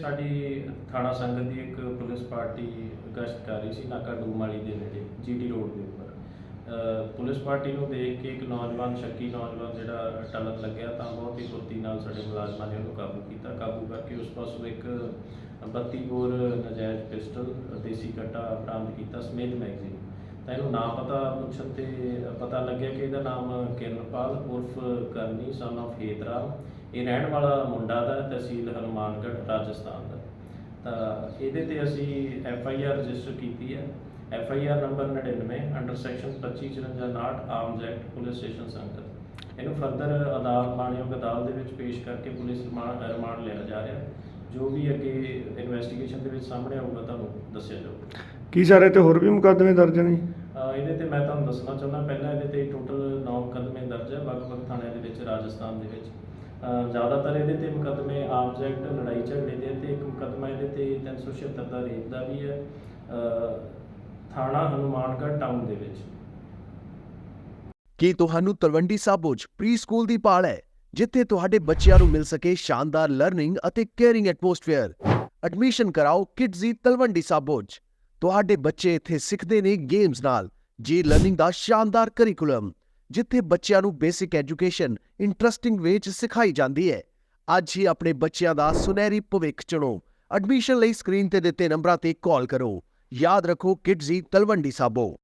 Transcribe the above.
ਸਾਡੀ ਥਾਣਾ ਸੰਗਤ ਦੀ ਇੱਕ ਪੁਲਿਸ ਪਾਰਟੀ ਗਸ਼ਤ ਕਰ ਰਹੀ ਸੀ, ਨਾਕਾ ਡੂਮਾਲੀ ਦੇ ਨੇੜੇ ਜੀਟੀ ਰੋਡ ਦੇ ਉੱਪਰ। ਪੁਲਿਸ ਪਾਰਟੀ ਨੂੰ ਦੇਖ ਕੇ ਇੱਕ ਨੌਜਵਾਨ, ਸ਼ੱਕੀ ਨੌਜਵਾਨ ਜਿਹੜਾ ਟਲਕ ਲੱਗਿਆ ਤਾਂ ਬਹੁਤ ਹੀ ਫੁਰਤੀ ਨਾਲ ਸਾਡੇ ਮੁਲਾਜ਼ਮਾਂ ਨੇ ਉਹਨੂੰ ਕਾਬੂ ਕੀਤਾ। ਕਾਬੂ ਕਰਕੇ ਉਸ ਪਾਸੋਂ ਇੱਕ 32 ਬੋਰ ਨਜਾਇਜ਼ ਪਿਸਟਲ, ਦੇਸੀ ਕੱਟਾ ਬਰਾਮਦ ਕੀਤਾ, ਸਮੇਤ ਮੈਗਜ਼ੀਨ। ਤਾਂ ਇਹਨੂੰ ਨਾਮ ਪਤਾ ਪੁੱਛਣ ਤੇ ਪਤਾ ਲੱਗਿਆ ਕਿ ਇਹਦਾ ਨਾਮ ਕਿਰਨਪਾਲ ਉਰਫ ਕਰਨੀ ਸਨ of ਹੇਤਰਾਮ। ਇਹ ਰਹਿਣ ਵਾਲਾ ਮੁੰਡਾ ਦਾ ਤਹਿਸੀਲ ਹਨੂਮਾਨਗੜ੍ਹ ਰਾਜਸਥਾਨ ਦਾ। ਤਾਂ ਇਹਦੇ ਤੇ ਅਸੀਂ ਐਫ ਆਈ ਆਰ ਰਜਿਸਟਰ ਕੀਤੀ ਹੈ। F I R number 99 under section 2554 arms act, police station Sangat. ਇਹਨੂੰ ਫਰਦਰ ਅਦਾਲਤ, ਮਾਨਯੋਗ ਅਦਾਲਤ ਦੇ ਵਿੱਚ ਪੇਸ਼ ਕਰਕੇ ਪੁਲਿਸ ਰਿਮਾਂਡ ਲਿਆ ਜਾ ਰਿਹਾ। ਜੋ ਵੀ ਅੱਗੇ ਇਨਵੈਸਟੀਗੇਸ਼ਨ ਦੇ ਵਿੱਚ ਸਾਹਮਣੇ ਆਊਗਾ, ਤੁਹਾਨੂੰ ਦੱਸਿਆ ਜਾਊਗਾ। ਕੀ ਸਾਰੇ ਤੇ ਹੋਰ ਵੀ ਮੁਕੱਦਮੇ ਦਰਜ ਨੇ? ਇਹਦੇ ਤੇ ਮੈਂ ਤੁਹਾਨੂੰ ਦੱਸਣਾ ਚਾਹੁੰਦਾ, ਪਹਿਲਾਂ ਇਹਦੇ ਤੇ ਟੋਟਲ 9 ਮੁਕੱਦਮੇ ਦਰਜ ਹੈ, ਵੱਖ-ਵੱਖ ਥਾਣਿਆਂ ਦੇ ਵਿੱਚ, ਰਾਜਸਥਾਨ ਦੇ ਵਿੱਚ। ਜ਼ਿਆਦਾਤਰ ਇਹਦੇ ਤੇ ਮੁਕੱਦਮੇ ਆਰਮਜ਼ ਐਕਟ ਲੜਾਈ ਝਗੜੇ ਦੇ ਤੇ ਇੱਕ ਮੁਕੱਦਮਾ ਇਹਦੇ ਤੇ 376 ਦਾ ਰੇਪ ਦਾ ਵੀ ਹੈ। ਥਾਣਾ ਹਨੂਮਾਨਗੜ੍ਹ ਟਾਊਨ ਦੇ ਵਿੱਚ। ਕੀ ਤੁਹਾਨੂੰ ਤਲਵੰਡੀ ਸਾਬੋ 'ਚ ਪ੍ਰੀ ਦੀ ਪਾਲ ਹੈ, ਜਿੱਥੇ ਤੁਹਾਡੇ ਬੱਚਿਆਂ ਨੂੰ ਮਿਲ ਸਕੇ ਸ਼ਾਨਦਾਰ ਲਰਨਿੰਗ ਅਤੇ ਕੇਅਰਿੰਗ ਐਟਮੋਸਫੇਅਰ ਐਡਮਿਸ਼ਨ ਕਰਾਓ ਕਿਡਜ਼ੀ ਤਲਵੰਡੀ ਸਾਬੋ 'ਚ। ਤੁਹਾਡੇ ਬੱਚੇ ਇੱਥੇ ਸਿੱਖਦੇ ਨੇ ਗੇਮਸ ਨਾਲ। ਜੀ ਲਰਨਿੰਗ ਦਾ ਸ਼ਾਨਦਾਰ ਕਰਿਕੂਲਮ ਜਿੱਥੇ ਬੱਚਿਆਂ ਨੂੰ ਬੇਸਿਕ ਐਜੂਕੇਸ਼ਨ ਇੰਟਰਸਟਿੰਗ ਵੇ 'ਚ ਸਿਖਾਈ ਜਾਂਦੀ ਹੈ। ਅੱਜ ਹੀ ਆਪਣੇ ਬੱਚਿਆਂ ਦਾ ਸੁਨਹਿਰੀ ਭਵਿੱਖ ਚੁਣੋ। ਐਡਮਿਸ਼ਨ ਲਈ ਸਕਰੀਨ ਤੇ ਦਿੱਤੇ ਨੰਬਰਾਂ ਤੇ ਕਾਲ ਕਰੋ। ਯਾਦ ਰੱਖੋ ਕਿਡਜ਼ੀ ਤਲਵੰਡੀ ਸਾਬੋ।